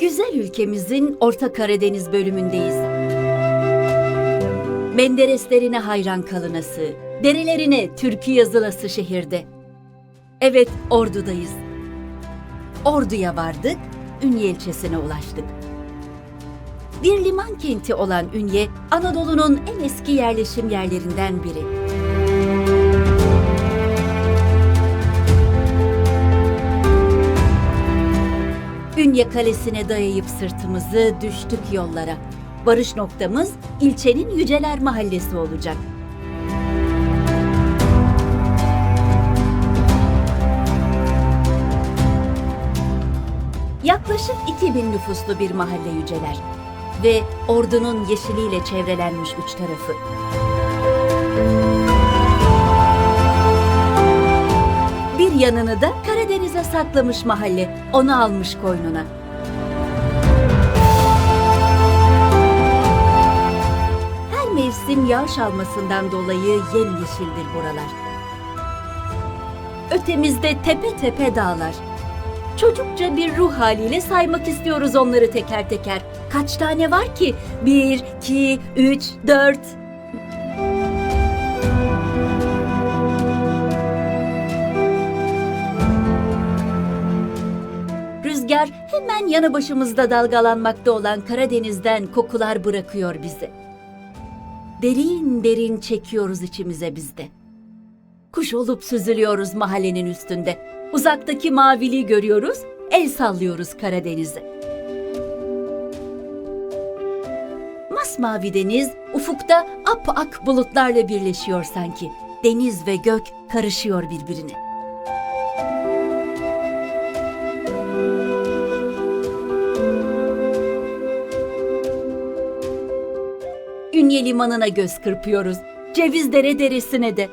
Güzel ülkemizin Orta Karadeniz bölümündeyiz. Mendereslerine hayran kalınası, derelerine türkü yazılası şehirde. Evet, Ordu'dayız. Ordu'ya vardık, Ünye ilçesine ulaştık. Bir liman kenti olan Ünye, Anadolu'nun en eski yerleşim yerlerinden biri. Ünye Kalesi'ne dayayıp sırtımızı düştük yollara. Barış noktamız ilçenin Yüceler Mahallesi olacak. Yaklaşık 2000 nüfuslu bir mahalle Yüceler ve ordunun yeşiliyle çevrelenmiş üç tarafı. Bir yanını da Karadeniz'e saklamış mahalle, onu almış koynuna. Her mevsim yağış almasından dolayı yemyeşildir buralar. Ötemizde tepe tepe dağlar. Çocukça bir ruh haliyle saymak istiyoruz onları teker teker. Kaç tane var ki? Bir, iki, üç, dört. Hemen yanı başımızda dalgalanmakta olan Karadeniz'den kokular bırakıyor bize. Derin derin çekiyoruz içimize bizde. Kuş olup süzülüyoruz mahallenin üstünde. Uzaktaki maviliği görüyoruz, el sallıyoruz Karadeniz'e. Masmavi deniz ufukta ap-ak bulutlarla birleşiyor sanki. Deniz ve gök karışıyor birbirine. Ünye limanına göz kırpıyoruz. Cevizdere deresine de.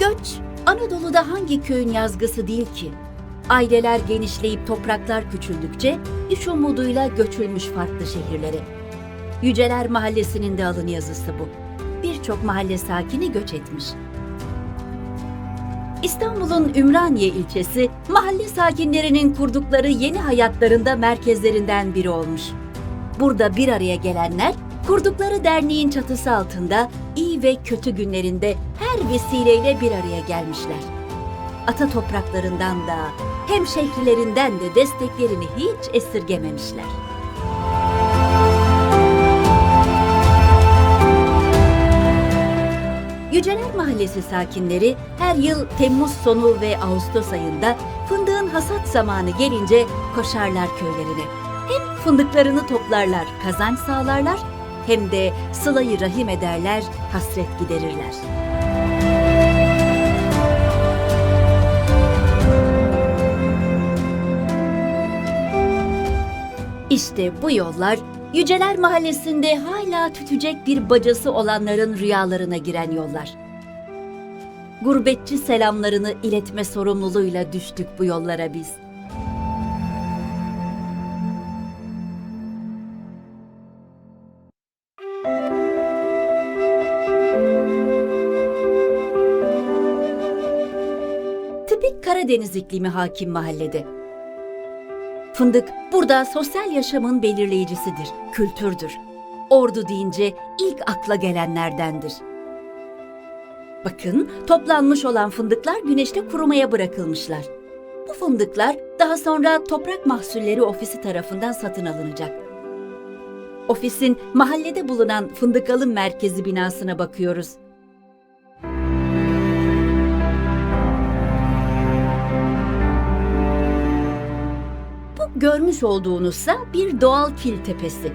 Göç, Anadolu'da hangi köyün yazgısı değil ki? Aileler genişleyip topraklar küçüldükçe iş umuduyla göçülmüş farklı şehirlere. Yüceler Mahallesi'nin de alın yazısı bu. Birçok mahalle sakini göç etmiş. İstanbul'un Ümraniye ilçesi mahalle sakinlerinin kurdukları yeni hayatlarında merkezlerinden biri olmuş. Burada bir araya gelenler kurdukları derneğin çatısı altında iyi ve kötü günlerinde her vesileyle bir araya gelmişler. Ata topraklarından da hem şehirlerinden de desteklerini hiç esirgememişler. Yüceler Mahallesi sakinleri her yıl Temmuz sonu ve Ağustos ayında fındığın hasat zamanı gelince koşarlar köylerine. Hem fındıklarını toplarlar, kazanç sağlarlar hem de sılayı rahim ederler, hasret giderirler. İşte bu yollar Yüceler Mahallesi'nde hala tütecek bir bacası olanların rüyalarına giren yollar. Gurbetçi selamlarını iletme sorumluluğuyla düştük bu yollara biz. Tipik Karadeniz iklimi hakim mahallede. Fındık burada sosyal yaşamın belirleyicisidir, kültürdür. Ordu deyince ilk akla gelenlerdendir. Bakın, toplanmış olan fındıklar güneşte kurumaya bırakılmışlar. Bu fındıklar daha sonra Toprak Mahsulleri Ofisi tarafından satın alınacak. Ofisin mahallede bulunan fındık alım merkezi binasına bakıyoruz. Görmüş olduğunuzsa bir doğal kil tepesi.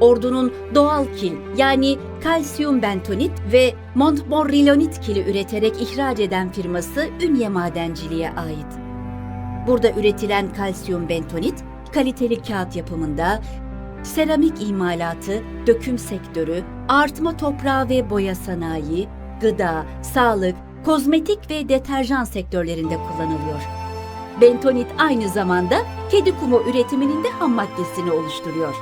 Ordunun doğal kil yani kalsiyum bentonit ve montmorillonit kili üreterek ihraç eden firması Ünye Madenciliğe ait. Burada üretilen kalsiyum bentonit kaliteli kağıt yapımında, seramik imalatı, döküm sektörü, artma toprağı ve boya sanayi, gıda, sağlık, kozmetik ve deterjan sektörlerinde kullanılıyor. Bentonit aynı zamanda kedi kumu üretiminin de ham maddesini oluşturuyor.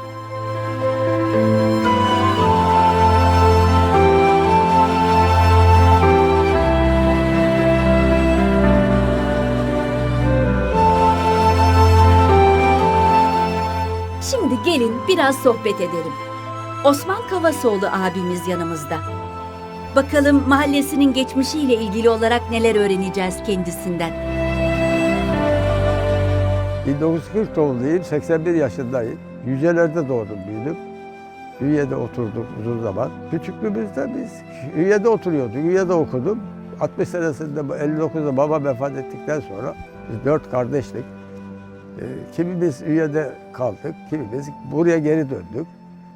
Şimdi gelin biraz sohbet edelim. Osman Kavasoğlu abimiz yanımızda. Bakalım mahallesinin geçmişiyle ilgili olarak neler öğreneceğiz kendisinden. 1940 doğumluyum, 81 yaşındayım. Yücelerde doğdum, büyüdüm. Ünye'de oturduk uzun zaman. Küçüklüğümüzde biz Ünye'de oturuyorduk, Ünye'de okudum. 60 senesinde, 59'da baba vefat ettikten sonra biz dört kardeşlik. Ee, kimimiz Ünye'de kaldık, kimimiz buraya geri döndük.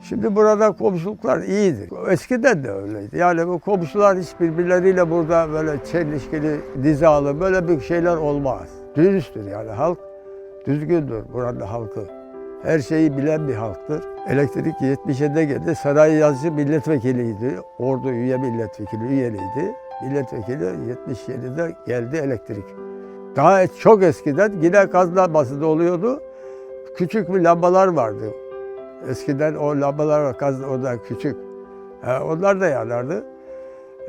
Şimdi burada komşuluklar iyiydi. Eskiden de öyleydi. Yani bu komşular hiç birbirleriyle burada böyle çelişkili, nizalı böyle bir şeyler olmaz. Dürüsttür yani halk düzgündür buranın halkı. Her şeyi bilen bir halktır. Elektrik 77'de geldi. Saray Yazıcı milletvekiliydi. Ordu üye milletvekili üyeliydi. Milletvekili 77'de geldi elektrik. Daha çok eskiden yine gaz lambası da oluyordu. Küçük bir lambalar vardı. Eskiden o lambalar var, gaz o da küçük. Ha, onlar da yanardı.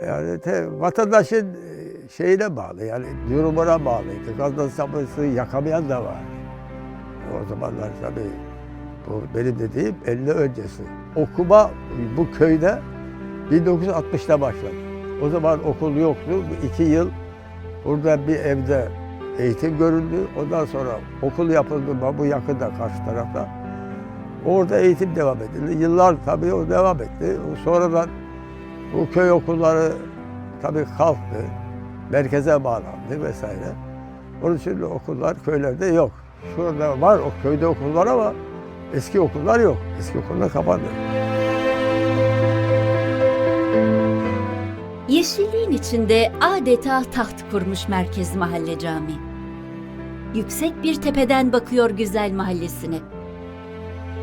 Yani te, vatandaşın e, şeyine bağlı yani durumuna bağlıydı. Gaz lambası yakamayan da var. O zamanlar tabii bu benim dediğim 50 öncesi. Okuma bu köyde 1960'ta başladı. O zaman okul yoktu. İki yıl burada bir evde eğitim görüldü. Ondan sonra okul yapıldı bu yakında karşı tarafta. Orada eğitim devam edildi. Yıllar tabii o devam etti. Sonradan bu köy okulları tabii kalktı. Merkeze bağlandı vesaire. Onun için okullar köylerde yok. Şurada var o köyde okullar ama eski okullar yok. Eski okullar kapandı. Yeşilliğin içinde adeta taht kurmuş Merkez Mahalle Camii. Yüksek bir tepeden bakıyor güzel mahallesine.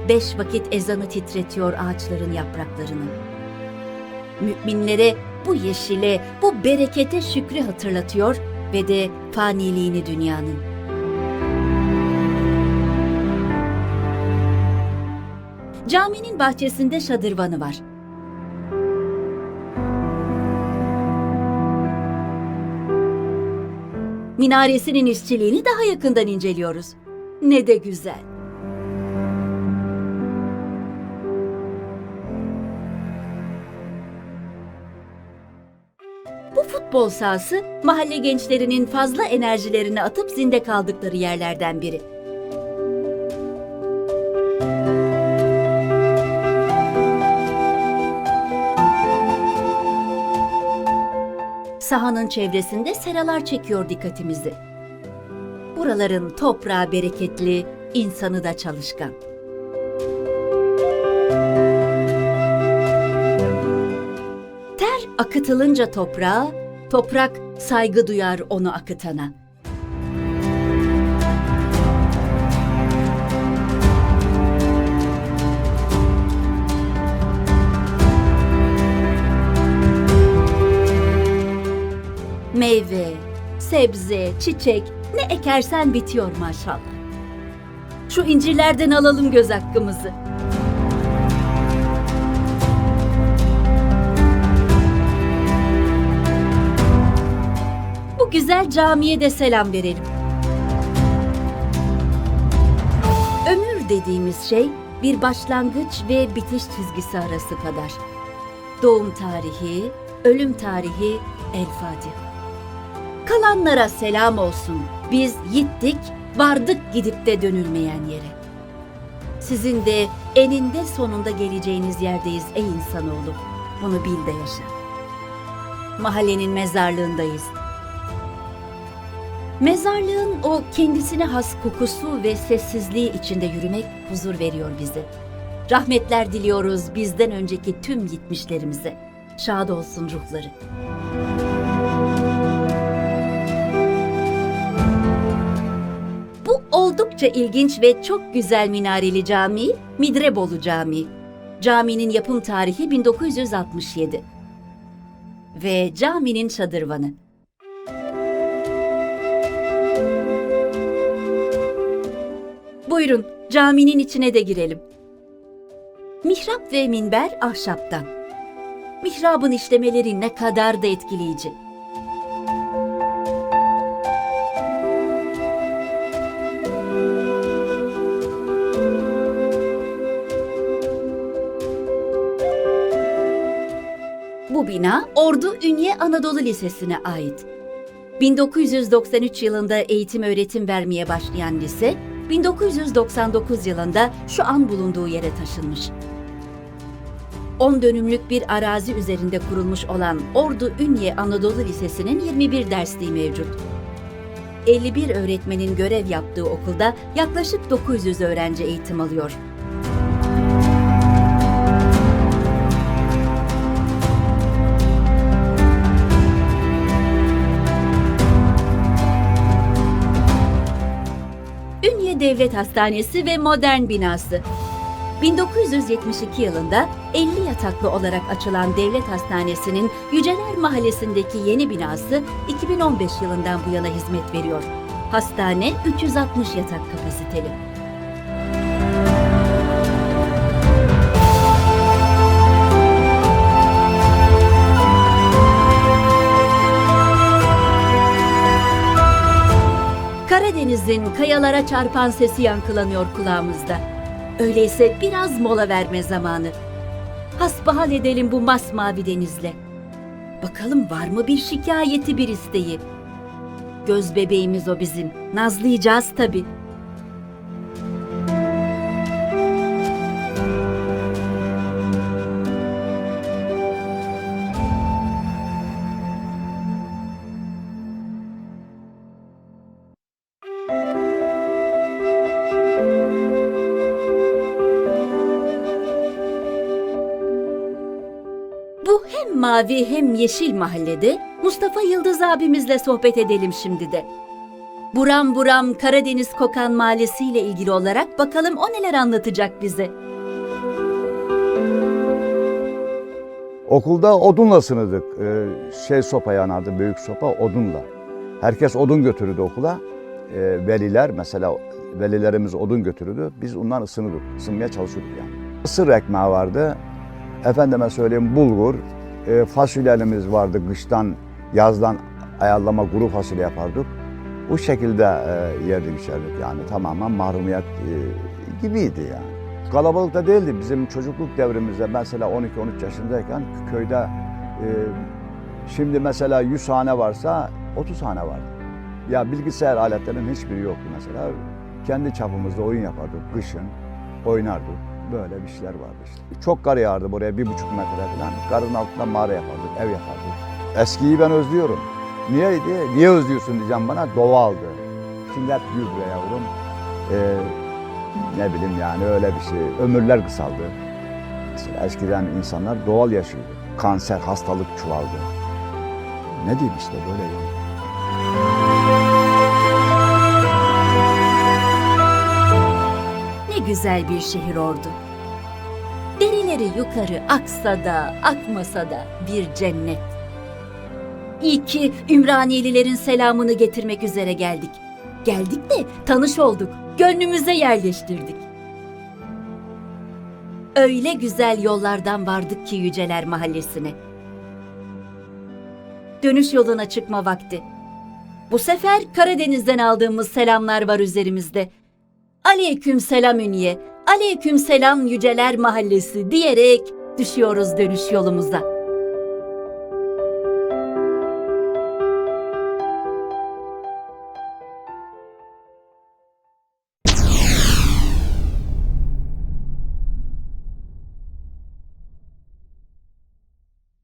Beş vakit ezanı titretiyor ağaçların yapraklarını. Müminlere bu yeşile, bu berekete şükrü hatırlatıyor ve de faniliğini dünyanın. Caminin bahçesinde şadırvanı var. Minaresinin işçiliğini daha yakından inceliyoruz. Ne de güzel. Bu futbol sahası mahalle gençlerinin fazla enerjilerini atıp zinde kaldıkları yerlerden biri. Sahanın çevresinde seralar çekiyor dikkatimizi. Buraların toprağı bereketli, insanı da çalışkan. Ter akıtılınca toprağa, toprak saygı duyar onu akıtana. Meyve, sebze, çiçek ne ekersen bitiyor maşallah. Şu incirlerden alalım göz hakkımızı. Bu güzel camiye de selam verelim. Ömür dediğimiz şey bir başlangıç ve bitiş çizgisi arası kadar. Doğum tarihi, ölüm tarihi El Fatiha. Kalanlara selam olsun. Biz gittik, vardık gidip de dönülmeyen yere. Sizin de eninde sonunda geleceğiniz yerdeyiz ey insanoğlu. Bunu bil de yaşa. Mahallenin mezarlığındayız. Mezarlığın o kendisine has kokusu ve sessizliği içinde yürümek huzur veriyor bize. Rahmetler diliyoruz bizden önceki tüm gitmişlerimize. Şad olsun ruhları. Oldukça ilginç ve çok güzel minareli cami Midrebolu Camii. Caminin yapım tarihi 1967. Ve caminin çadırvanı. Buyurun, caminin içine de girelim. Mihrap ve minber ahşaptan. Mihrabın işlemeleri ne kadar da etkileyici. Bina Ordu Ünye Anadolu Lisesi'ne ait. 1993 yılında eğitim öğretim vermeye başlayan lise, 1999 yılında şu an bulunduğu yere taşınmış. 10 dönümlük bir arazi üzerinde kurulmuş olan Ordu Ünye Anadolu Lisesi'nin 21 dersliği mevcut. 51 öğretmenin görev yaptığı okulda yaklaşık 900 öğrenci eğitim alıyor. Devlet Hastanesi ve modern binası. 1972 yılında 50 yataklı olarak açılan devlet hastanesinin Yüceler Mahallesi'ndeki yeni binası 2015 yılından bu yana hizmet veriyor. Hastane 360 yatak kapasiteli. Karadeniz'in kayalara çarpan sesi yankılanıyor kulağımızda. Öyleyse biraz mola verme zamanı. Hasbihal edelim bu masmavi denizle. Bakalım var mı bir şikayeti bir isteği? Göz bebeğimiz o bizim. Nazlayacağız tabii. Mavi hem yeşil mahallede Mustafa Yıldız abimizle sohbet edelim şimdi de. Buram buram Karadeniz kokan mahallesiyle ilgili olarak bakalım o neler anlatacak bize. Okulda odunla sınırdık. Ee, şey sopa yanardı, büyük sopa odunla. Herkes odun götürürdü okula. Ee, veliler mesela velilerimiz odun götürürdü. Biz ondan ısınırdık, ısınmaya çalışıyorduk yani. Isır ekmeği vardı. Efendime söyleyeyim bulgur, e, fasulyelerimiz vardı kıştan, yazdan ayarlama kuru fasulye yapardık. Bu şekilde e, yerdik içerdik yani tamamen mahrumiyet e, gibiydi yani. Kalabalık da değildi. Bizim çocukluk devrimizde mesela 12-13 yaşındayken köyde e, şimdi mesela 100 hane varsa 30 hane vardı. Ya bilgisayar aletlerinin hiçbiri yoktu mesela. Kendi çapımızda oyun yapardık kışın, oynardık. Böyle bir şeyler vardı işte. Çok kar yağardı buraya bir buçuk metre falan. Karın altında mağara yapardık, ev yapardık. Eskiyi ben özlüyorum. Niyeydi? Niye özlüyorsun diyeceğim bana. Doğaldı. Şimdi hep gübre yavrum. Ee, ne bileyim yani öyle bir şey. Ömürler kısaldı. Mesela eskiden insanlar doğal yaşıyordu. Kanser, hastalık çoğaldı. Ne diyeyim işte böyle yani. Güzel bir şehir Ordu. Derileri yukarı aksa da akmasa da bir cennet. İyi ki Ümraniyelilerin selamını getirmek üzere geldik. Geldik de tanış olduk, gönlümüze yerleştirdik. Öyle güzel yollardan vardık ki Yüceler Mahallesi'ne. Dönüş yoluna çıkma vakti. Bu sefer Karadeniz'den aldığımız selamlar var üzerimizde. Aleyküm selam Ünye, aleyküm selam Yüceler Mahallesi diyerek düşüyoruz dönüş yolumuza.